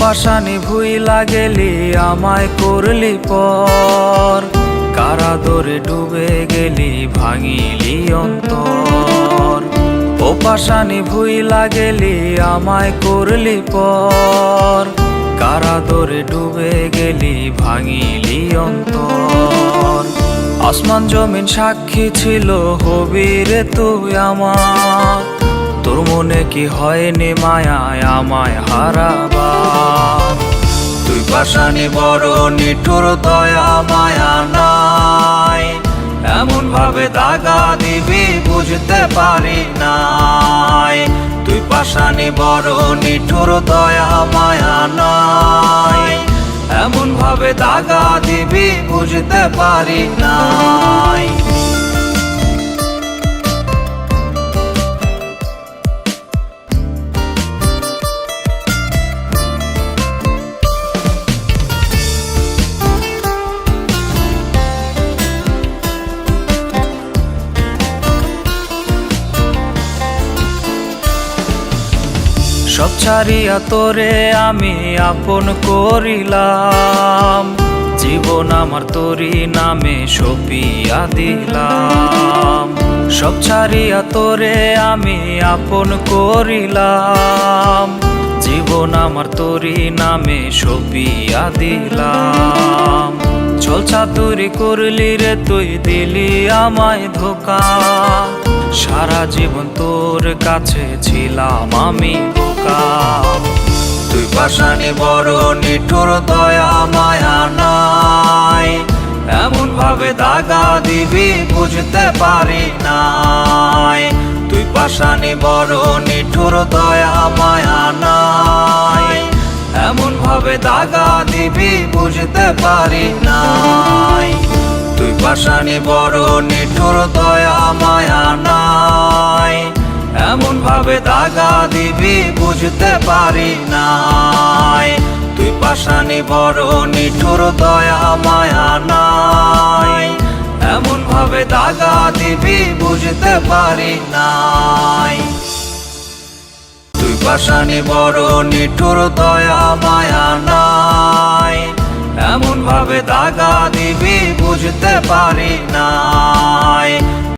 পাশানি ভুই লাগেলি, আমায় করলি পর। কারা দরে ডুবে গেলি, ভাঙিলি অন্তর। ও পাশানি ভুই লাগেলি, আমায় করলি পর। কারা দরে ডুবে গেলি, ভাঙিলি অন্তর। আসমান জমিন সাক্ষী ছিল হবি রে তুই আমার। মনে কি হয়নি মায়ায় আমায় হারাবার তুই পাশানি বড়, নিঠুর দয়া, মায়া নাই। এমন ভাবে দাগা দিবি, বুঝতে পারি নাই। তুই পাশানি বড়, নিঠুর দয়া, মায়া নাই। এমন ভাবে দাগা দিবি, বুঝতে পারি নাই। সব ছাড়িয়া তোরে আমি আপন করিলাম। জীবন আমার তোরি নামে সপিয়া দিলাম। সব ছাড়িয়া তোরে আমি আপন করিলাম। জীবন আমার তোরি নামে সপিয়া দিলাম। চল চাতুরি করলি রে, তুই দিলি আমায় ধোকা। সারা জীবন তোর কাছে ছিলাম আমি বোকা। তুই পাশানি বড় নিঠুর দয়া মায়া নাই। এমন ভাবে দাগা দিবি বুঝতে পারি নাই। তুই পাশানি বড় নিঠুর দয়া মায়া নাই। এমন ভাবে দাগা দিবি বুঝতে পারি নাই। পাশানি বড় নিঠুর দয়া মায়া নাই। এমন ভাবে দাগা দিবি, বুঝতে পারি নাই। তুই পাশানি বড় নিঠুর দয়া মায়া নাই। এমন ভাবে দাগা দিবি, বুঝতে পারি নাই। তুই পাশানি বড় নিঠুর দয়া মায়া নাই। ভাবে দাগা দিবি বুঝতে পারি নাই।